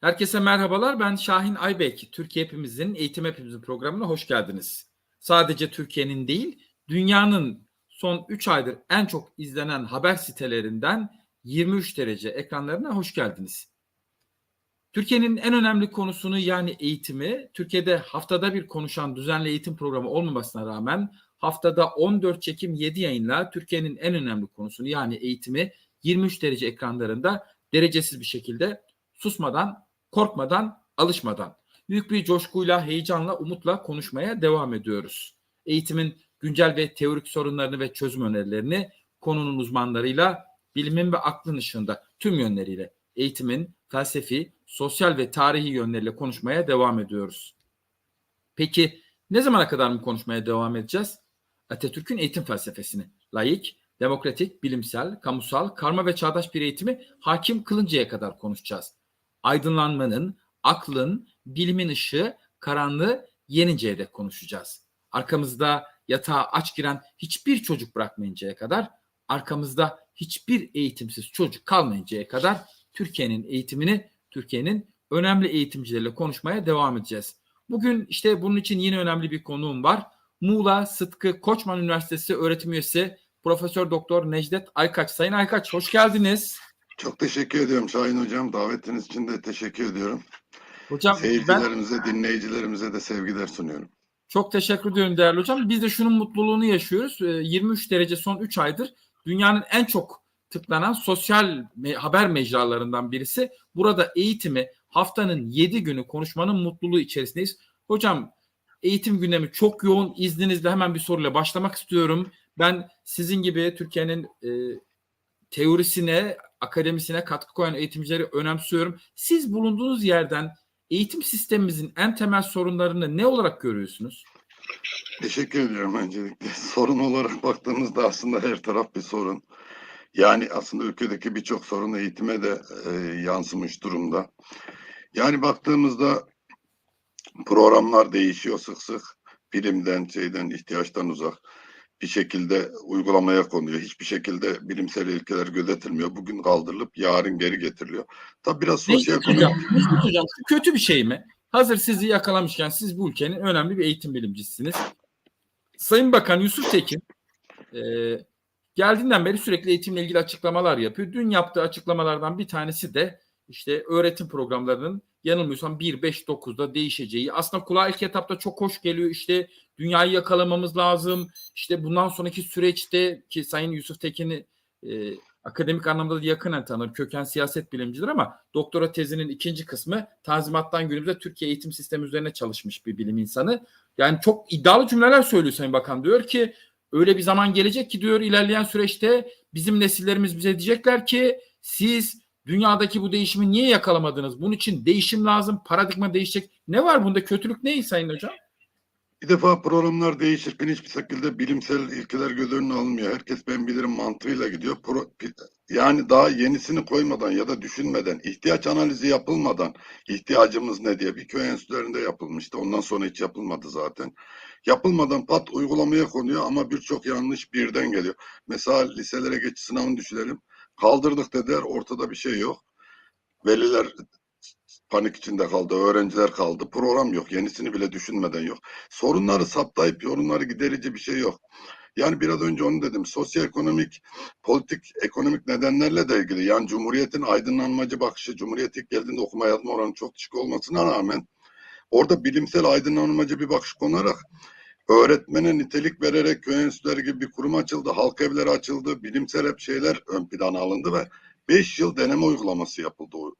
Herkese merhabalar. Ben Şahin Aybek. Türkiye Hepimizin Eğitim Hepimizin programına hoş geldiniz. Sadece Türkiye'nin değil, dünyanın son 3 aydır en çok izlenen haber sitelerinden 23 derece ekranlarına hoş geldiniz. Türkiye'nin en önemli konusunu yani eğitimi, Türkiye'de haftada bir konuşan düzenli eğitim programı olmamasına rağmen haftada 14 çekim 7 yayınla Türkiye'nin en önemli konusunu yani eğitimi 23 derece ekranlarında derecesiz bir şekilde susmadan, korkmadan, alışmadan büyük bir coşkuyla, heyecanla, umutla konuşmaya devam ediyoruz. Eğitimin güncel ve teorik sorunlarını ve çözüm önerilerini konunun uzmanlarıyla bilimin ve aklın ışığında tüm yönleriyle eğitimin felsefi, sosyal ve tarihi yönleriyle konuşmaya devam ediyoruz. Peki ne zamana kadar mı konuşmaya devam edeceğiz? Atatürk'ün eğitim felsefesini, layık, demokratik, bilimsel, kamusal, karma ve çağdaş bir eğitimi hakim kılıncaya kadar konuşacağız. Aydınlanmanın, aklın, bilimin ışığı karanlığı yeninceye dek konuşacağız. Arkamızda yatağa aç giren hiçbir çocuk bırakmayıncaya kadar, arkamızda hiçbir eğitimsiz çocuk kalmayıncaya kadar Türkiye'nin eğitimini, Türkiye'nin önemli eğitimcileriyle konuşmaya devam edeceğiz. Bugün işte bunun için yine önemli bir konuğum var. Muğla Sıtkı Koçman Üniversitesi öğretim üyesi Profesör Doktor Necdet Aykaç. Sayın Aykaç hoş geldiniz. Çok teşekkür ediyorum Şahin Hocam. Davetiniz için de teşekkür ediyorum. Hocam ben Seyircilerimize, dinleyicilerimize de sevgiler sunuyorum. çok teşekkür ediyorum değerli hocam. Biz de şunun mutluluğunu yaşıyoruz. Ee, 23 derece son 3 aydır dünyanın en çok tıklanan sosyal haber mecralarından birisi. Burada eğitimi haftanın 7 günü konuşmanın mutluluğu içerisindeyiz. Hocam eğitim gündemi çok yoğun. İzninizle hemen bir soruyla başlamak istiyorum. Ben sizin gibi Türkiye'nin e, teorisine, akademisine katkı koyan eğitimcileri önemsiyorum. Siz bulunduğunuz yerden eğitim sistemimizin en temel sorunlarını ne olarak görüyorsunuz? Teşekkür ediyorum öncelikle. Sorun olarak baktığımızda aslında her taraf bir sorun. Yani aslında ülkedeki birçok sorun eğitime de e, yansımış durumda. Yani baktığımızda programlar değişiyor sık sık. Bilimden, şeyden, ihtiyaçtan uzak bir şekilde uygulamaya konuyor. Hiçbir şekilde bilimsel ilkeler gözetilmiyor. Bugün kaldırılıp yarın geri getiriliyor. Tabi biraz sosyal şu kötü bir şey mi? Hazır sizi yakalamışken siz bu ülkenin önemli bir eğitim bilimcisiniz. Sayın Bakan Yusuf Tekin e, geldiğinden beri sürekli eğitimle ilgili açıklamalar yapıyor. Dün yaptığı açıklamalardan bir tanesi de işte öğretim programlarının yanılmıyorsam 1-5-9'da değişeceği. Aslında kulağa ilk etapta çok hoş geliyor. İşte dünyayı yakalamamız lazım. İşte bundan sonraki süreçte ki Sayın Yusuf Tekin'i e, akademik anlamda da yakinen tanır. Köken siyaset bilimcidir ama doktora tezinin ikinci kısmı Tanzimat'tan günümüze Türkiye eğitim sistemi üzerine çalışmış bir bilim insanı. Yani çok iddialı cümleler söylüyor Sayın Bakan. Diyor ki öyle bir zaman gelecek ki diyor ilerleyen süreçte bizim nesillerimiz bize diyecekler ki siz dünyadaki bu değişimi niye yakalamadınız? Bunun için değişim lazım, paradigma değişecek. Ne var bunda? Kötülük ne Sayın Hocam? Bir defa programlar değişirken hiçbir şekilde bilimsel ilkeler göz önüne alınmıyor. Herkes ben bilirim mantığıyla gidiyor. Pro- yani daha yenisini koymadan ya da düşünmeden, ihtiyaç analizi yapılmadan ihtiyacımız ne diye bir köy enstitülerinde yapılmıştı. Ondan sonra hiç yapılmadı zaten. Yapılmadan pat uygulamaya konuyor ama birçok yanlış birden geliyor. Mesela liselere geçiş sınavını düşünelim. Kaldırdık dediler ortada bir şey yok. Veliler panik içinde kaldı, öğrenciler kaldı. Program yok, yenisini bile düşünmeden yok. Sorunları saptayıp yorumları giderici bir şey yok. Yani biraz önce onu dedim. Sosyoekonomik, politik, ekonomik nedenlerle de ilgili. Yani Cumhuriyet'in aydınlanmacı bakışı, Cumhuriyet ilk geldiğinde okuma yazma oranı çok düşük olmasına rağmen orada bilimsel aydınlanmacı bir bakış konarak öğretmene nitelik vererek köy enstitüleri gibi bir kurum açıldı, halk evleri açıldı, bilimsel hep şeyler ön plana alındı ve 5 yıl deneme uygulaması yapıldı o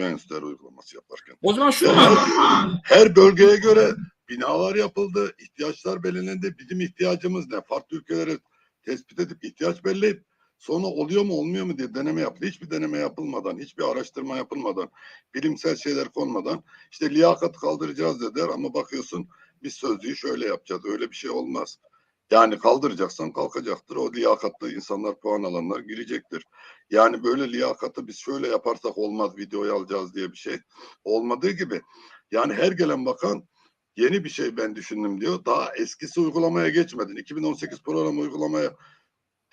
enstitüleri uygulaması yaparken. O zaman şu Yani her, her bölgeye göre binalar yapıldı, ihtiyaçlar belirlendi. Bizim ihtiyacımız ne? Farklı ülkelere tespit edip ihtiyaç belleyip sonra oluyor mu olmuyor mu diye deneme yaptı. Hiçbir deneme yapılmadan, hiçbir araştırma yapılmadan, bilimsel şeyler konmadan işte liyakat kaldıracağız dediler ama bakıyorsun biz sözlüğü şöyle yapacağız. Öyle bir şey olmaz. Yani kaldıracaksan kalkacaktır. O liyakatlı insanlar, puan alanlar girecektir. Yani böyle liyakatı biz şöyle yaparsak olmaz videoyu alacağız diye bir şey olmadığı gibi. Yani her gelen bakan yeni bir şey ben düşündüm diyor. Daha eskisi uygulamaya geçmedin. 2018 program uygulamaya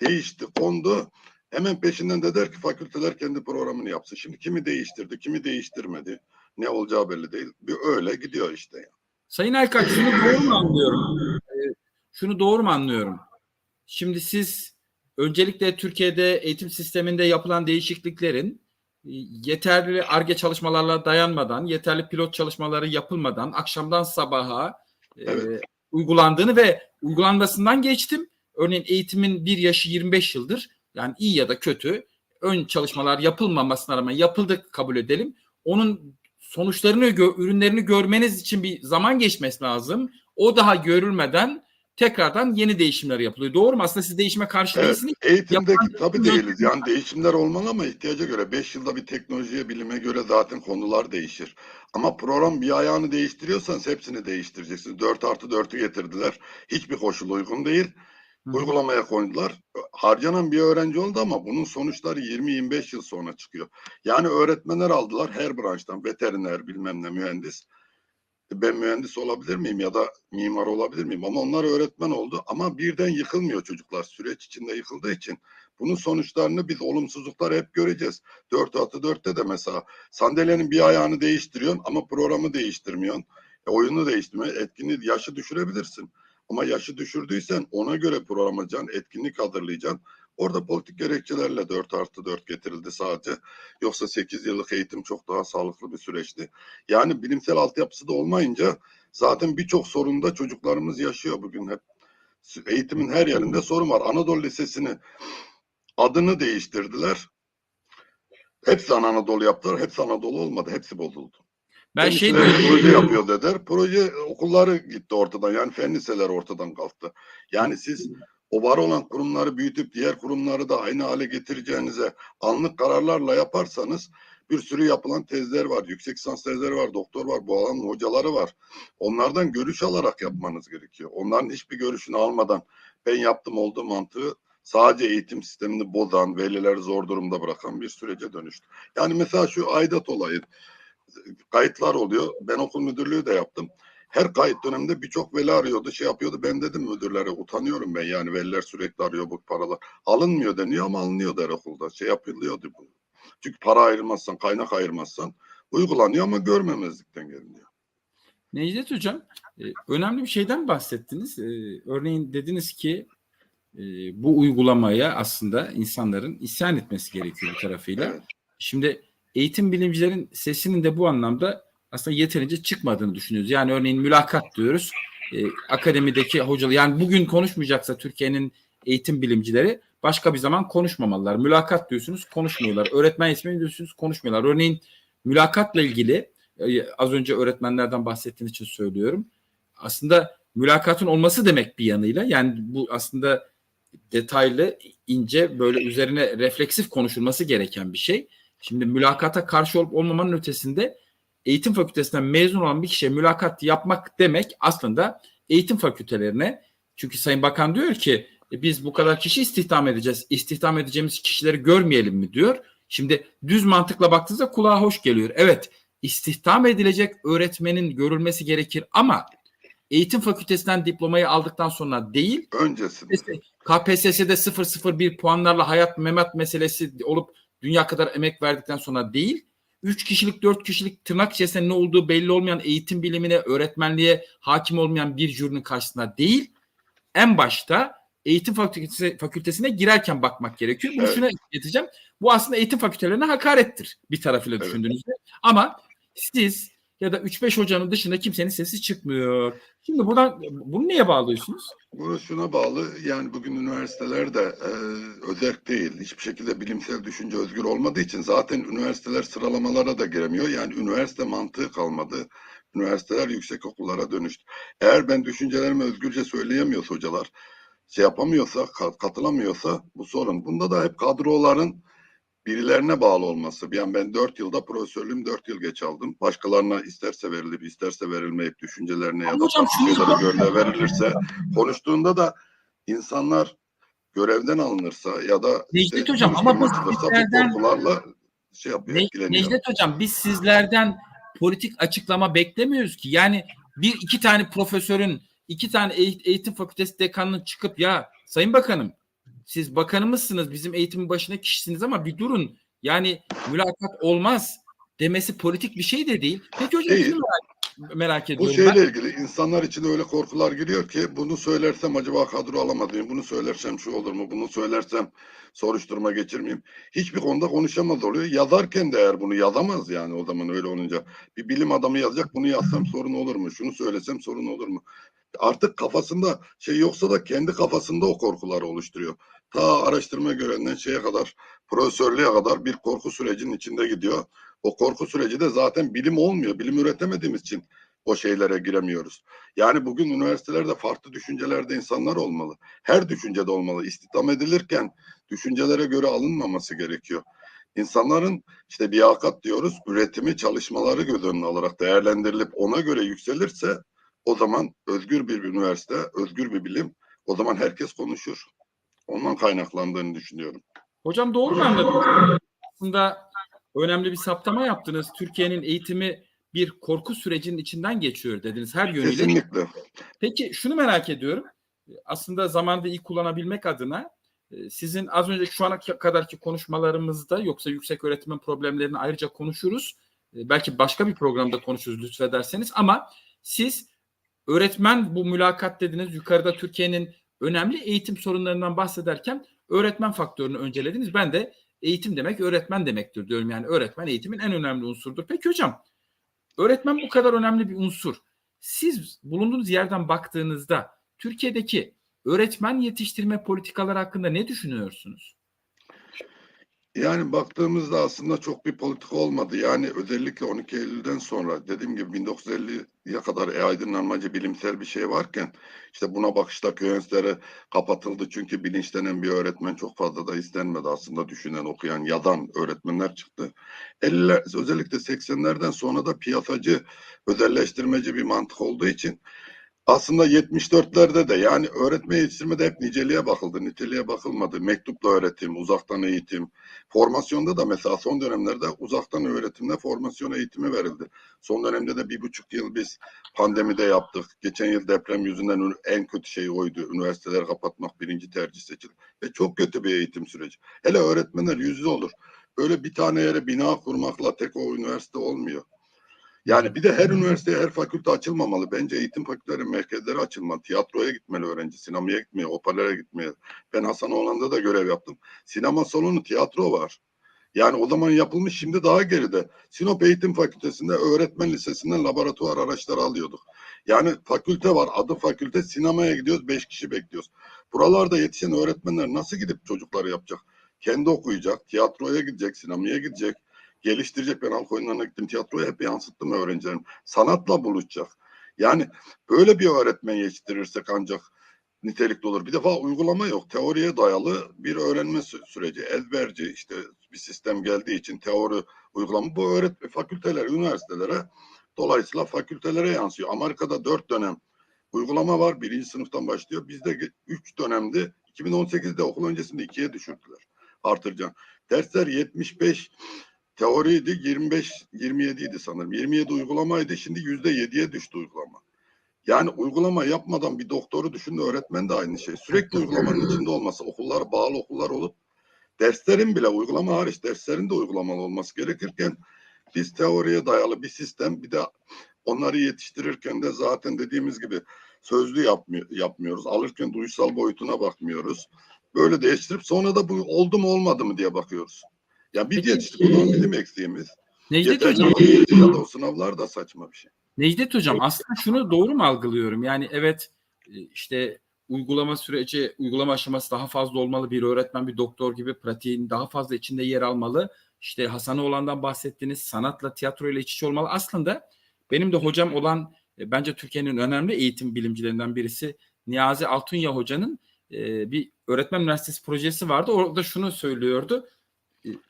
değişti, kondu. Hemen peşinden de der ki fakülteler kendi programını yapsın. Şimdi kimi değiştirdi, kimi değiştirmedi. Ne olacağı belli değil. Bir öyle gidiyor işte. Yani. Sayın Aykaç şunu doğru mu anlıyorum? Şunu doğru mu anlıyorum? Şimdi siz öncelikle Türkiye'de eğitim sisteminde yapılan değişikliklerin e, yeterli ARGE çalışmalarla dayanmadan, yeterli pilot çalışmaları yapılmadan akşamdan sabaha e, Evet. uygulandığını ve uygulanmasından geçtim. Örneğin eğitimin bir yaşı 25 yıldır yani iyi ya da kötü ön çalışmalar yapılmamasına rağmen yapıldı kabul edelim. Onun sonuçlarını, ürünlerini görmeniz için bir zaman geçmesi lazım. O daha görülmeden tekrardan yeni değişimler yapılıyor. Doğru mu? Aslında siz değişime karşı Evet, değilsiniz. eğitimdeki Yapan- tabii değiliz. Yani değişimler olmalı ama ihtiyaca göre 5 yılda bir teknolojiye, bilime göre zaten konular değişir. Ama program bir ayağını değiştiriyorsanız hepsini değiştireceksiniz. 4 artı 4'ü getirdiler. Hiçbir koşul uygun değil. Hı hı. Uygulamaya koydular. Harcanan bir öğrenci oldu ama bunun sonuçları 20-25 yıl sonra çıkıyor. Yani öğretmenler aldılar her branştan. Veteriner, bilmem ne, mühendis. Ben mühendis olabilir miyim ya da mimar olabilir miyim? Ama onlar öğretmen oldu. Ama birden yıkılmıyor çocuklar. Süreç içinde yıkıldığı için. Bunun sonuçlarını biz olumsuzluklar hep göreceğiz. 4 artı 4'te de mesela sandalyenin bir ayağını değiştiriyorsun ama programı değiştirmiyorsun. E, oyunu değiştirme, etkinliği, yaşı düşürebilirsin. Ama yaşı düşürdüysen ona göre programayacaksın, etkinlik hazırlayacaksın. Orada politik gerekçelerle 4 artı 4 getirildi sadece. Yoksa 8 yıllık eğitim çok daha sağlıklı bir süreçti. Yani bilimsel altyapısı da olmayınca zaten birçok sorunda çocuklarımız yaşıyor bugün hep. Eğitimin her yerinde sorun var. Anadolu Lisesi'ni adını değiştirdiler. Hepsi Anadolu yaptılar. Hepsi Anadolu olmadı. Hepsi bozuldu. Ben Fen şey proje yapıyor dediler. Proje okulları gitti ortadan. Yani fen liseler ortadan kalktı. Yani siz o var olan kurumları büyütüp diğer kurumları da aynı hale getireceğinize anlık kararlarla yaparsanız bir sürü yapılan tezler var. Yüksek lisans tezleri var. Doktor var. Bu alanın hocaları var. Onlardan görüş alarak yapmanız gerekiyor. Onların hiçbir görüşünü almadan ben yaptım olduğu mantığı sadece eğitim sistemini bozan, velileri zor durumda bırakan bir sürece dönüştü. Yani mesela şu aidat olayı kayıtlar oluyor. Ben okul müdürlüğü de yaptım. Her kayıt döneminde birçok veli arıyordu, şey yapıyordu. Ben dedim müdürlere utanıyorum ben yani veliler sürekli arıyor bu paralar. Alınmıyor deniyor ama alınıyor der okulda. Şey yapılıyordu bu. Çünkü para ayırmazsan, kaynak ayırmazsan uygulanıyor ama görmemezlikten geliniyor. Necdet Hocam e, önemli bir şeyden bahsettiniz. E, Örneğin dediniz ki e, bu uygulamaya aslında insanların isyan etmesi gerekiyor bir tarafıyla. Evet. Şimdi eğitim bilimcilerin sesinin de bu anlamda aslında yeterince çıkmadığını düşünüyoruz. Yani örneğin mülakat diyoruz. E, akademideki hocalar yani bugün konuşmayacaksa Türkiye'nin eğitim bilimcileri başka bir zaman konuşmamalılar. Mülakat diyorsunuz konuşmuyorlar. Öğretmen ismini diyorsunuz konuşmuyorlar. Örneğin mülakatla ilgili e, az önce öğretmenlerden bahsettiğiniz için söylüyorum. Aslında mülakatın olması demek bir yanıyla yani bu aslında detaylı, ince böyle üzerine refleksif konuşulması gereken bir şey. Şimdi mülakata karşı olup olmamanın ötesinde eğitim fakültesinden mezun olan bir kişiye mülakat yapmak demek aslında eğitim fakültelerine çünkü Sayın Bakan diyor ki e, biz bu kadar kişi istihdam edeceğiz. İstihdam edeceğimiz kişileri görmeyelim mi diyor. Şimdi düz mantıkla baktığınızda kulağa hoş geliyor. Evet istihdam edilecek öğretmenin görülmesi gerekir ama eğitim fakültesinden diplomayı aldıktan sonra değil Öncesinde. KPSS'de 001 puanlarla hayat memat meselesi olup dünya kadar emek verdikten sonra değil, 3 kişilik 4 kişilik tırnak içerisinde ne olduğu belli olmayan eğitim bilimine, öğretmenliğe hakim olmayan bir jürinin karşısında değil, en başta eğitim fakültesi, fakültesine girerken bakmak gerekiyor. Bunu Evet. şuna getireceğim. Bu aslında eğitim fakültelerine hakarettir bir tarafıyla Evet. düşündüğünüzde. Ama siz ya da 3-5 hocanın dışında kimsenin sesi çıkmıyor. Şimdi buradan bunu neye bağlıyorsunuz? Bu şuna bağlı yani bugün üniversitelerde e, özerk değil hiçbir şekilde bilimsel düşünce özgür olmadığı için zaten üniversiteler sıralamalara da giremiyor. Yani üniversite mantığı kalmadı. Üniversiteler yüksek okullara dönüştü. Eğer ben düşüncelerimi özgürce söyleyemiyorsa hocalar şey yapamıyorsa ka- katılamıyorsa bu sorun. Bunda da hep kadroların birilerine bağlı olması. Yani ben 4 yılda profesörlüğüm 4 yıl geç aldım. Başkalarına isterse verilir, isterse verilmeyip düşüncelerine ya da şeylere göre verilirse konuştuğunda da insanlar görevden alınırsa ya da Necdet Hocam, ama açılırsa sizlerden- bu korkularla şey yapıyor, Ne, etkileniyor. Necdet Hocam biz sizlerden politik açıklama beklemiyoruz ki. Yani bir iki tane profesörün, iki tane eğit- eğitim fakültesi dekanının çıkıp ya Sayın Bakanım siz bakanımızsınız bizim eğitimin başına kişisiniz ama bir durun. Yani mülakat olmaz. demesi politik bir şey de değil. Peki hocam Değil. merak, merak Bu ediyorum. şeyle ben. ilgili insanlar için öyle korkular giriyor ki bunu söylersem acaba kadro alamadığım, bunu söylersem şu olur mu, bunu söylersem soruşturma geçirmeyeyim. Hiçbir konuda konuşamaz oluyor. Yazarken de eğer bunu yazamaz yani o zaman öyle olunca. Bir bilim adamı yazacak bunu yazsam sorun olur mu, şunu söylesem sorun olur mu? Artık kafasında şey yoksa da kendi kafasında o korkuları oluşturuyor. Ta araştırma görenden şeye kadar, profesörlüğe kadar bir korku sürecinin içinde gidiyor. O korku süreci de zaten bilim olmuyor. Bilim üretemediğimiz için o şeylere giremiyoruz. Yani bugün üniversitelerde farklı düşüncelerde insanlar olmalı. Her düşüncede olmalı. İstihdam edilirken düşüncelere göre alınmaması gerekiyor. İnsanların işte liyakat diyoruz, üretimi, çalışmaları göz önüne alarak değerlendirilip ona göre yükselirse o zaman özgür bir üniversite, özgür bir bilim, o zaman herkes konuşur. Ondan kaynaklandığını düşünüyorum. Hocam doğru mu anladım? Aslında önemli bir saptama yaptınız. Türkiye'nin eğitimi bir korku sürecinin içinden geçiyor dediniz her yönüyle. Kesinlikle. Peki şunu merak ediyorum. Aslında zamanda iyi kullanabilmek adına e, sizin az önceki şu ana kadarki konuşmalarımızda yoksa yüksek öğretimin problemlerini ayrıca konuşuruz. E, Belki başka bir programda konuşuruz lütfederseniz ama siz öğretmen bu mülakat dediniz yukarıda Türkiye'nin önemli eğitim sorunlarından bahsederken öğretmen faktörünü öncelediniz. Ben de eğitim demek öğretmen demektir diyorum. Yani öğretmen eğitimin en önemli unsurdur. Peki hocam öğretmen bu kadar önemli bir unsur. Siz bulunduğunuz yerden baktığınızda Türkiye'deki öğretmen yetiştirme politikaları hakkında ne düşünüyorsunuz? Yani baktığımızda aslında çok bir politika olmadı. Yani özellikle 12 Eylül'den sonra dediğim gibi 1950'ye kadar e-aydınlanmacı bilimsel bir şey varken işte buna bakışta köy kapatıldı. Çünkü bilinçlenen bir öğretmen çok fazla da istenmedi aslında düşünen, okuyan, yadan öğretmenler çıktı. 50'ler, özellikle 80'lerden sonra da piyasacı, özelleştirmeci bir mantık olduğu için aslında 74'lerde de yani öğretme yetiştirmede hep niceliğe bakıldı, niteliğe bakılmadı. Mektupla öğretim, uzaktan eğitim, formasyonda da mesela son dönemlerde uzaktan öğretimle formasyon eğitimi verildi. Son dönemde de bir buçuk yıl biz pandemide yaptık. Geçen yıl deprem yüzünden en kötü şey oydu. Üniversiteleri kapatmak birinci tercih seçildi. Ve çok kötü bir eğitim süreci. Hele öğretmenler yüzde olur. Öyle bir tane yere bina kurmakla tek o üniversite olmuyor. Yani bir de her üniversiteye, her fakülte açılmamalı. Bence eğitim fakülteleri, merkezleri açılmalı. Tiyatroya gitmeli öğrenci, sinemaya gitmeye, operaya gitmeye. Ben Hasanoğlan'da da görev yaptım. Sinema salonu, tiyatro var. Yani o zaman yapılmış şimdi daha geride. Sinop Eğitim Fakültesi'nde öğretmen lisesinden laboratuvar araçları alıyorduk. Yani fakülte var, adı fakülte, sinemaya gidiyoruz, beş kişi bekliyoruz. Buralarda yetişen öğretmenler nasıl gidip çocukları yapacak? Kendi okuyacak, tiyatroya gidecek, sinemaya gidecek geliştirecek. Ben halk oyunlarına gittim. Tiyatroya hep yansıttım öğrencilerim. Sanatla buluşacak. Yani böyle bir öğretmen yetiştirirsek ancak nitelikli olur. Bir defa uygulama yok. Teoriye dayalı bir öğrenme sü- süreci. Ezberci işte bir sistem geldiği için teori uygulama. Bu öğretme fakülteler, üniversitelere dolayısıyla fakültelere yansıyor. Amerika'da dört dönem uygulama var. Birinci sınıftan başlıyor. Bizde üç dönemde 2018'de okul öncesinde ikiye düşürdüler. Artıracağım. Dersler 75 teoriydi 25 27 idi sanırım. 27 uygulamaydı. Şimdi yüzde 7'ye düştü uygulama. Yani uygulama yapmadan bir doktoru düşünün öğretmen de aynı şey. Sürekli uygulamanın içinde olması, okullar bağlı okullar olup derslerin bile uygulama hariç derslerin de uygulamalı olması gerekirken biz teoriye dayalı bir sistem bir de onları yetiştirirken de zaten dediğimiz gibi sözlü yapmıyor, yapmıyoruz. Alırken duysal boyutuna bakmıyoruz. Böyle değiştirip sonra da bu oldu mu olmadı mı diye bakıyoruz. Ya bir Peki, yetiştik o zaman bizim eksiğimiz. Necdet Yeterli Hocam, değil ya da o sınavlar da saçma bir şey. Necdet Hocam aslında şunu doğru mu algılıyorum? Yani evet e, işte uygulama süreci, uygulama aşaması daha fazla olmalı. Bir öğretmen, bir doktor gibi pratiğin daha fazla içinde yer almalı. İşte Hasanoğlan'dan bahsettiniz. Sanatla, tiyatroyla iç içe olmalı. Aslında benim de hocam olan e, bence Türkiye'nin önemli eğitim bilimcilerinden birisi Niyazi Altunya Hoca'nın e, bir öğretmen üniversitesi projesi vardı. Orada şunu söylüyordu.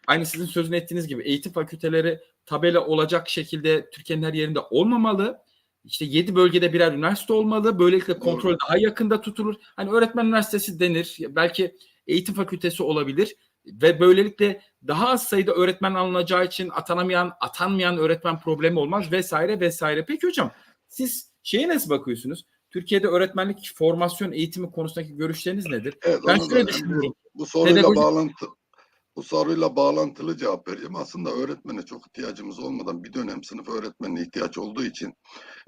Aynı sizin sözünü ettiğiniz gibi eğitim fakülteleri tabela olacak şekilde Türkiye'nin her yerinde olmamalı. İşte 7 bölgede birer üniversite olmalı. Böylelikle kontrol daha yakında tutulur. Hani öğretmen üniversitesi denir. Belki eğitim fakültesi olabilir. Ve böylelikle daha az sayıda öğretmen alınacağı için atanamayan, atanmayan öğretmen problemi olmaz vesaire vesaire. Peki hocam siz şeye nasıl bakıyorsunuz? Türkiye'de öğretmenlik formasyon eğitimi konusundaki görüşleriniz nedir? Evet, Ben şöyle düşünüyorum. Bu soruyla Pedagoji- bağlantı bu soruyla bağlantılı cevap vereceğim. Aslında öğretmene çok ihtiyacımız olmadan bir dönem sınıf öğretmenine ihtiyaç olduğu için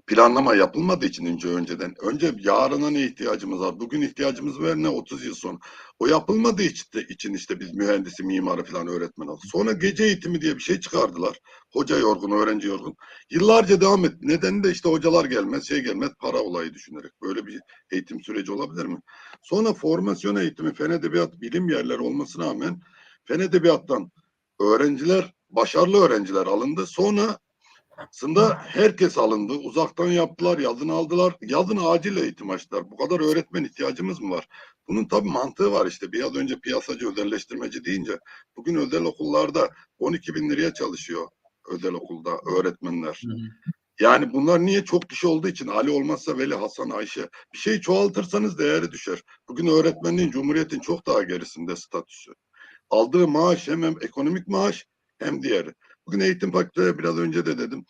planlama yapılmadığı için önce önceden önce yarına ne ihtiyacımız var? Bugün ihtiyacımız var ne 30 yıl sonra. O yapılmadığı için, de- için işte biz mühendisi, mimarı falan öğretmen aldık. Sonra gece eğitimi diye bir şey çıkardılar. Hoca yorgun, öğrenci yorgun. Yıllarca devam etti. Nedeni de işte hocalar gelmez, şey gelmez, para olayı düşünerek. Böyle bir eğitim süreci olabilir mi? Sonra formasyon eğitimi, fen edebiyat, bilim yerleri olmasına rağmen fen edebiyattan öğrenciler, başarılı öğrenciler alındı. Sonra aslında herkes alındı. Uzaktan yaptılar, yazın aldılar. Yazın acil eğitim açtılar. Bu kadar öğretmen ihtiyacımız mı var? Bunun tabii mantığı var işte. Biraz önce piyasacı özelleştirmeci deyince bugün özel okullarda 12 bin liraya çalışıyor özel okulda öğretmenler. Yani bunlar niye çok kişi olduğu için Ali olmazsa Veli, Hasan, Ayşe. Bir şeyi çoğaltırsanız değeri düşer. Bugün öğretmenliğin Cumhuriyet'in çok daha gerisinde statüsü. Aldığı maaş hem, hem ekonomik maaş hem diğeri. Bugün eğitim fakülteleri biraz önce de dedim.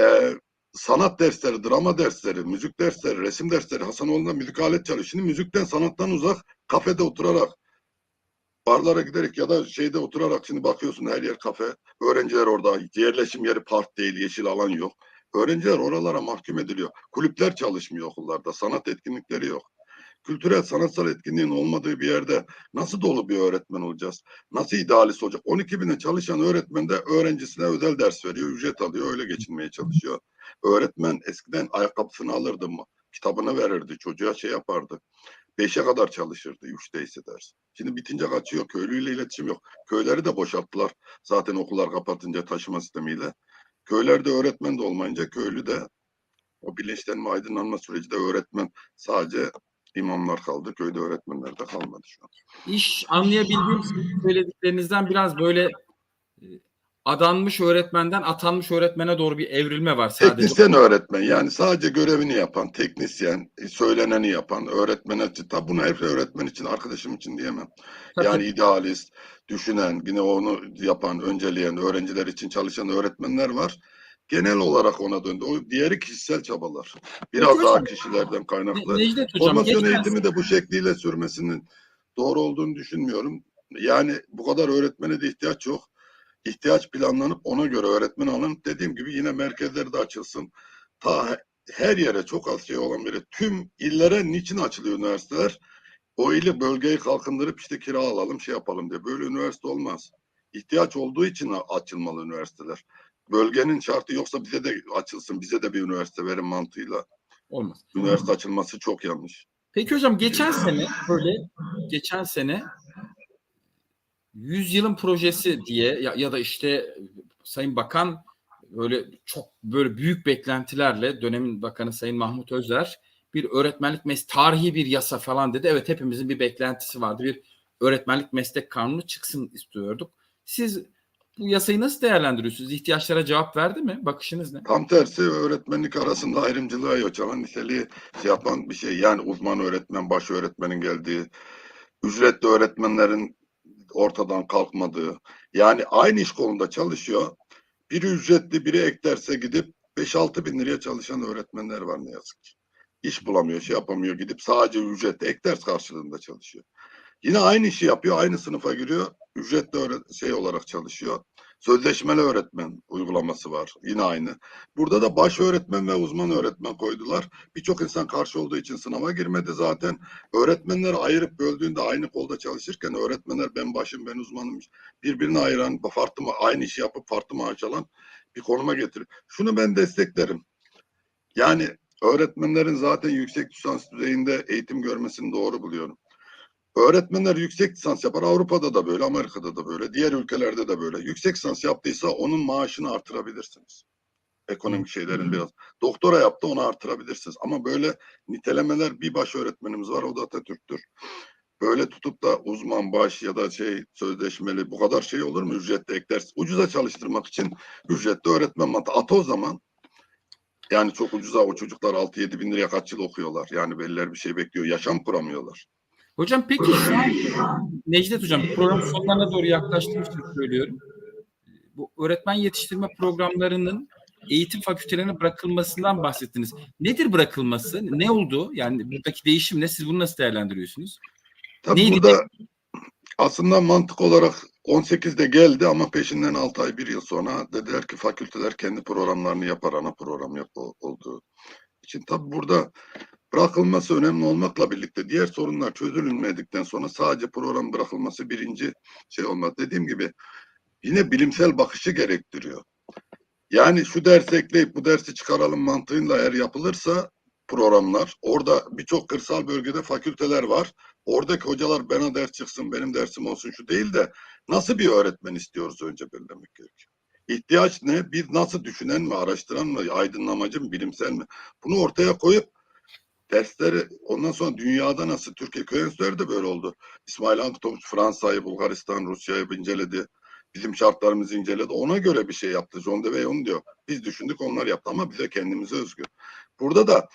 Ee, sanat dersleri, drama dersleri, müzik dersleri, resim dersleri. Hasanoğlu'nda müzik alet çalıyor. Şimdi müzikten, sanattan uzak kafede oturarak barlara giderek ya da şeyde oturarak şimdi bakıyorsun her yer kafe. Öğrenciler orada. Yerleşim yeri park değil, yeşil alan yok. Öğrenciler oralara mahkum ediliyor. Kulüpler çalışmıyor okullarda. Sanat etkinlikleri yok. Kültürel, sanatsal etkinliğin olmadığı bir yerde nasıl dolu bir öğretmen olacağız? Nasıl idealist olacak? 12 bine çalışan öğretmen de öğrencisine özel ders veriyor, ücret alıyor, öyle geçinmeye çalışıyor. Öğretmen eskiden ayakkabısını alırdı mı? Kitabını verirdi, çocuğa şey yapardı. Beşe kadar çalışırdı, üçteyse ders. Şimdi bitince kaçıyor, köylüyle iletişim yok. Köyleri de boşalttılar. Zaten okullar kapatınca taşıma sistemiyle. Köylerde öğretmen de olmayınca köylü de o bilinçlenme aydınlanma süreci de öğretmen sadece imamlar kaldı. Köyde öğretmenler de kalmadı şu an. İş anlayabildiğim söylediklerinizden biraz böyle e, adanmış öğretmenden atanmış öğretmene doğru bir evrilme var sadece. Teknisyen öğretmen yani sadece görevini yapan, teknisyen, e, söyleneni yapan, öğretmen için. Tabi bunu her öğretmen için, arkadaşım için diyemem. Tabii. Yani idealist, düşünen, yine onu yapan, önceleyen, öğrenciler için çalışan öğretmenler var. Genel olarak ona döndü. O diğeri kişisel çabalar. Biraz Peki daha hocam, kişilerden kaynaklı. Ne- Necdet Hocam Formasyon eğitimi de bu şekliyle sürmesinin doğru olduğunu düşünmüyorum. Yani bu kadar öğretmene de ihtiyaç yok. İhtiyaç planlanıp ona göre öğretmen alınıp dediğim gibi yine merkezleri de açılsın. Ta he- her yere çok az şey olan biri. Tüm illere niçin açılıyor üniversiteler? O ili bölgeyi kalkındırıp işte kira alalım şey yapalım diye. Böyle üniversite olmaz. İhtiyaç olduğu için açılmalı üniversiteler. Bölgenin şartı yoksa bize de açılsın, bize de bir üniversite verin mantığıyla. olmaz. Üniversite açılması çok yanlış. Peki hocam geçen sene böyle geçen sene 100 yılın projesi diye ya, ya da işte Sayın Bakan böyle çok böyle büyük beklentilerle dönemin bakanı Sayın Mahmut Özer bir öğretmenlik mes tarihi bir yasa falan dedi. Evet hepimizin bir beklentisi vardı. Bir öğretmenlik meslek kanunu çıksın istiyorduk. Siz bu yasayı nasıl değerlendiriyorsunuz? İhtiyaçlara cevap verdi mi? Bakışınız ne? Tam tersi öğretmenlik arasında ayrımcılığa yol açan niteliği şey yapan bir şey. Yani uzman öğretmen, baş öğretmenin geldiği, ücretli öğretmenlerin ortadan kalkmadığı. Yani aynı iş kolunda çalışıyor. Biri ücretli, biri ek derse gidip 5-6 bin liraya çalışan öğretmenler var ne yazık ki. İş bulamıyor, şey yapamıyor. Gidip sadece ücretli ek ders karşılığında çalışıyor. Yine aynı işi yapıyor, aynı sınıfa giriyor. Ücretli şey olarak çalışıyor. Sözleşmeli öğretmen uygulaması var. Yine aynı. Burada da baş öğretmen ve uzman öğretmen koydular. Birçok insan karşı olduğu için sınava girmedi zaten. Öğretmenleri ayırıp böldüğünde aynı kolda çalışırken öğretmenler ben başım ben uzmanım birbirine ayıran farklı aynı işi yapıp farklı maaş alan bir konuma getirir. Şunu ben desteklerim. Yani öğretmenlerin zaten yüksek lisans düzeyinde eğitim görmesini doğru buluyorum. Öğretmenler yüksek lisans yapar. Avrupa'da da böyle, Amerika'da da böyle, diğer ülkelerde de böyle. Yüksek lisans yaptıysa onun maaşını artırabilirsiniz. Ekonomik şeylerin biraz. Doktora yaptı onu artırabilirsiniz. Ama böyle nitelemeler bir baş öğretmenimiz var o da Atatürk'tür. Böyle tutup da uzman baş ya da şey sözleşmeli bu kadar şey olur mu? Ücretli ekler. Ucuza çalıştırmak için ücretli öğretmen mantığı. At o zaman yani çok ucuza o çocuklar 6-7 bin liraya kaç yıl okuyorlar. Yani belliler bir şey bekliyor. Yaşam kuramıyorlar. Hocam peki şu an Necdet Hocam program sonlarına doğru yaklaştığım için söylüyorum. Bu öğretmen yetiştirme programlarının eğitim fakültelerine bırakılmasından bahsettiniz. Nedir bırakılması? Ne oldu? Yani buradaki değişim ne? Siz bunu nasıl değerlendiriyorsunuz? Tabii Neydi burada aslında mantık olarak 18'de geldi ama peşinden 6 ay 1 yıl sonra dediler ki fakülteler kendi programlarını yapar ana program yap olduğu için. Tabi burada bırakılması önemli olmakla birlikte diğer sorunlar çözülmedikten sonra sadece program bırakılması birinci şey olmaz. Dediğim gibi yine bilimsel bakışı gerektiriyor. Yani şu dersi ekleyip bu dersi çıkaralım mantığıyla eğer yapılırsa programlar orada birçok kırsal bölgede fakülteler var. Oradaki hocalar bana ders çıksın benim dersim olsun şu değil de nasıl bir öğretmen istiyoruz önce belirlemek gerekiyor. İhtiyaç ne? Biz nasıl düşünen mi, araştıran mı, aydınlamacı mı, bilimsel mi? Bunu ortaya koyup dersleri ondan sonra dünyada nasıl Türkiye köy enstitüleri de böyle oldu. İsmail Hakkı Fransa'yı, Bulgaristan, Rusya'yı inceledi. Bizim şartlarımızı inceledi. Ona göre bir şey yaptı. John Dewey onu diyor. Biz düşündük onlar yaptı ama bize kendimize özgü. Burada da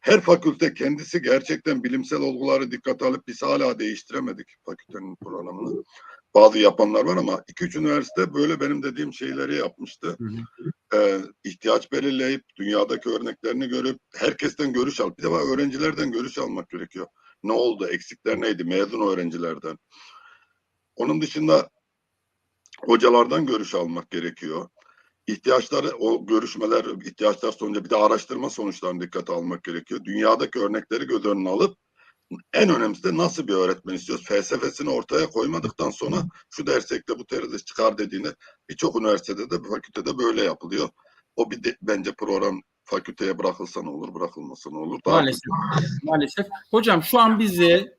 her fakülte kendisi gerçekten bilimsel olguları dikkate alıp biz hala değiştiremedik fakültenin programını. Bazı yapanlar var ama 2-3 üniversite böyle benim dediğim şeyleri yapmıştı. Hı hı. Ee, ihtiyaç belirleyip dünyadaki örneklerini görüp herkesten görüş al. Bir defa öğrencilerden görüş almak gerekiyor. Ne oldu? Eksikler neydi? Mezun öğrencilerden. Onun dışında hocalardan görüş almak gerekiyor. İhtiyaçları, o görüşmeler, ihtiyaçlar sonucu bir de araştırma sonuçlarını dikkate almak gerekiyor. Dünyadaki örnekleri göz önüne alıp en önemlisi de nasıl bir öğretmen istiyoruz? Felsefesini ortaya koymadıktan sonra şu dersekte bu terzi çıkar dediğinde birçok üniversitede de fakültede böyle yapılıyor. O bir de, bence program fakülteye bırakılsa ne olur, bırakılmasa ne olur? Daha Maalesef. Maalesef. Hocam şu an bizi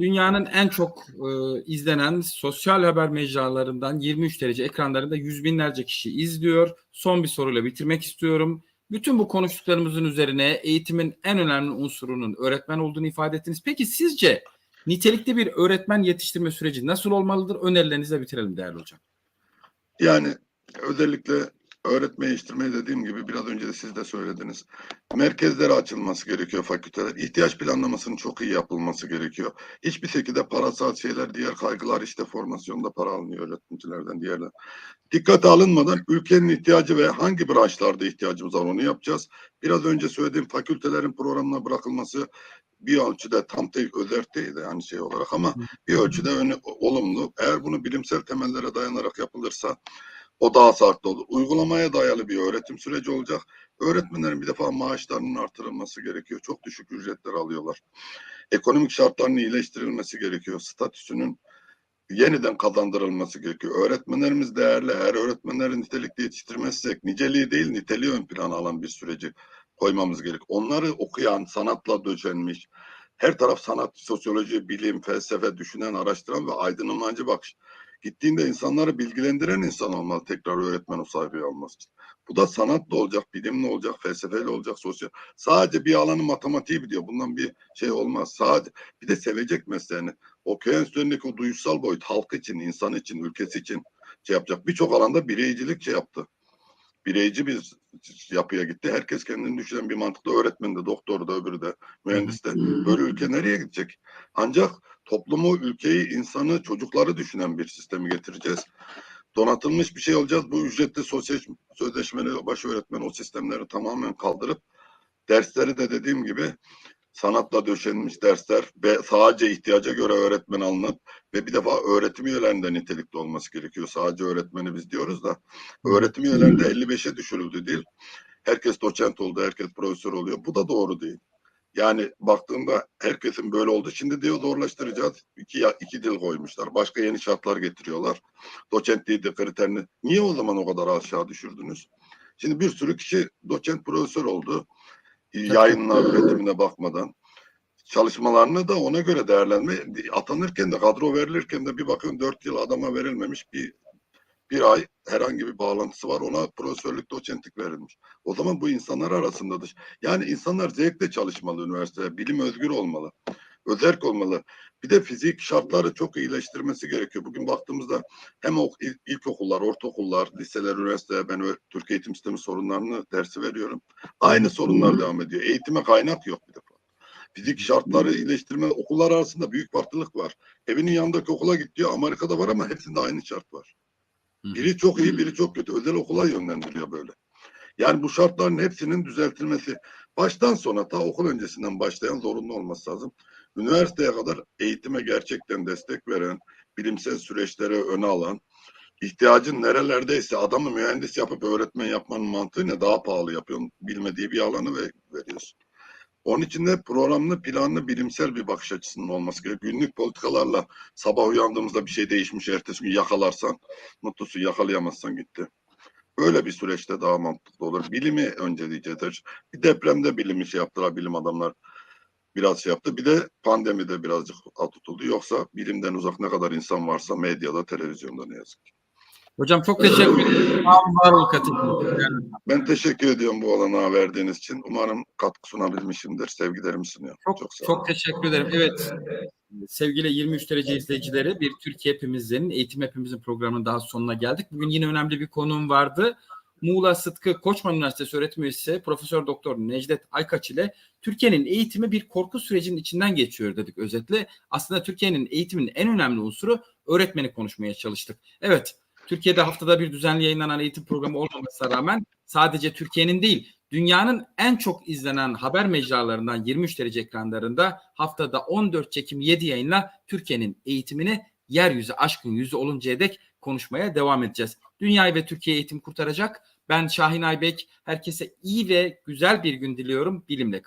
dünyanın en çok e, izlenen sosyal haber mecralarından 23 derece ekranlarında yüz binlerce kişi izliyor. Son bir soruyla bitirmek istiyorum. Bütün bu konuştuklarımızın üzerine eğitimin en önemli unsurunun öğretmen olduğunu ifade ettiniz. Peki sizce nitelikli bir öğretmen yetiştirme süreci nasıl olmalıdır? Önerilerinizle bitirelim değerli hocam. Yani özellikle öğretme yetiştirmeyi dediğim gibi biraz önce de siz de söylediniz. Merkezlere açılması gerekiyor fakülteler. İhtiyaç planlamasının çok iyi yapılması gerekiyor. Hiçbir şekilde parasal şeyler, diğer kaygılar işte formasyonda para alınıyor öğretimcilerden, diğerler. Dikkate alınmadan ülkenin ihtiyacı ve hangi branşlarda ihtiyacımız var onu yapacağız. Biraz önce söylediğim fakültelerin programına bırakılması bir ölçüde tam değil yani şey olarak ama bir ölçüde öne, olumlu. Eğer bunu bilimsel temellere dayanarak yapılırsa o daha sağlıklı olur. Uygulamaya dayalı bir öğretim süreci olacak. Öğretmenlerin bir defa maaşlarının artırılması gerekiyor. Çok düşük ücretler alıyorlar. Ekonomik şartlarının iyileştirilmesi gerekiyor. Statüsünün yeniden kazandırılması gerekiyor. Öğretmenlerimiz değerli. Eğer öğretmenleri nitelikli yetiştirmezsek niceliği değil niteliği ön plana alan bir süreci koymamız gerek. Onları okuyan, sanatla döşenmiş, her taraf sanat, sosyoloji, bilim, felsefe düşünen, araştıran ve aydınlanmacı bakış. Gittiğinde insanları bilgilendiren insan olmalı tekrar öğretmen o sayfayı alması için. Bu da sanatla olacak, bilimle olacak, felsefeyle olacak, sosyal. Sadece bir alanın matematiği biliyor. Bundan bir şey olmaz. Sadece bir de sevecek mesleğini. O köy enstitülerindeki o duyusal boyut halk için, insan için, ülkesi için şey yapacak. Birçok alanda bireycilik şey yaptı. Bireyci bir yapıya gitti. Herkes kendini düşünen bir mantıklı öğretmen de, doktor da, öbürü de, mühendis de. Böyle ülke nereye gidecek? Ancak toplumu, ülkeyi, insanı, çocukları düşünen bir sistemi getireceğiz. Donatılmış bir şey olacağız. Bu ücretli sosyal sözleşmeli baş öğretmen o sistemleri tamamen kaldırıp dersleri de dediğim gibi sanatla döşenmiş dersler ve sadece ihtiyaca göre öğretmen alınıp ve bir defa öğretim üyelerinde nitelikli olması gerekiyor. Sadece öğretmeni biz diyoruz da öğretim üyelerinde 55'e düşürüldü değil. Herkes doçent oldu, herkes profesör oluyor. Bu da doğru değil. Yani baktığında herkesin böyle oldu. Şimdi diyor zorlaştıracağız. İki, iki dil koymuşlar. Başka yeni şartlar getiriyorlar. Doçentliği de kriterini. Niye o zaman o kadar aşağı düşürdünüz? Şimdi bir sürü kişi doçent profesör oldu. Yayınlar üretimine bakmadan. Çalışmalarını da ona göre değerlenme. Atanırken de kadro verilirken de bir bakın dört yıl adama verilmemiş bir bir ay herhangi bir bağlantısı var ona profesörlük doçentlik verilmiş. O zaman bu insanlar arasındadır. Yani insanlar zevkle çalışmalı üniversitede. Bilim özgür olmalı. Özerk olmalı. Bir de fizik şartları çok iyileştirmesi gerekiyor. Bugün baktığımızda hem o ilk, ilkokullar, ortaokullar, liseler, üniversite ben Türk eğitim sistemi sorunlarını dersi veriyorum. Aynı sorunlar devam ediyor. Eğitime kaynak yok bir defa. Fizik şartları iyileştirme okullar arasında büyük farklılık var. Evinin yanındaki okula git diyor. Amerika'da var ama hepsinde aynı şart var. Biri çok iyi, biri çok kötü. Özel okula yönlendiriyor böyle. Yani bu şartların hepsinin düzeltilmesi baştan sona ta okul öncesinden başlayan zorunlu olması lazım. Üniversiteye kadar eğitime gerçekten destek veren, bilimsel süreçleri öne alan, ihtiyacın nerelerdeyse adamı mühendis yapıp öğretmen yapmanın mantığı ne? Daha pahalı yapıyorsun. Bilmediği bir alanı ve veriyorsun. Onun için de programlı, planlı, bilimsel bir bakış açısının olması gerekiyor. Günlük politikalarla sabah uyandığımızda bir şey değişmiş, ertesi gün yakalarsan mutlusun, yakalayamazsan gitti. Böyle bir süreçte daha mantıklı olur. Bilimi önceleyeceğiz. Bir depremde bilimi şey yaptılar, bilim adamlar biraz şey yaptı. Bir de pandemide birazcık tutuldu. Yoksa bilimden uzak ne kadar insan varsa medyada, televizyonda ne yazık ki. Hocam çok teşekkür ederim. Var. Ben teşekkür ediyorum bu olanağı verdiğiniz için. Umarım katkı sunabilmişimdir. Sevgilerimi sunuyorum. Çok, Çok sağ çok, teşekkür ederim. Evet. Sevgili 23 derece izleyicileri bir Türkiye hepimizin, eğitim hepimizin programının daha sonuna geldik. Bugün yine önemli bir konuğum vardı. Muğla Sıtkı Koçman Üniversitesi öğretim üyesi Profesör Doktor Necdet Aykaç ile Türkiye'nin eğitimi bir korku sürecinin içinden geçiyor dedik özetle. Aslında Türkiye'nin eğitimin en önemli unsuru öğretmeni konuşmaya çalıştık. Evet, Türkiye'de haftada bir düzenli yayınlanan eğitim programı olmamasına rağmen sadece Türkiye'nin değil, dünyanın en çok izlenen haber mecralarından 23 derece ekranlarında haftada 14 çekim 7 yayınla Türkiye'nin eğitimini yeryüzü aşkın yüzü oluncaya dek konuşmaya devam edeceğiz. Dünyayı ve Türkiye eğitim kurtaracak. Ben Şahin Aybek. Herkese iyi ve güzel bir gün diliyorum. Bilimle kalın.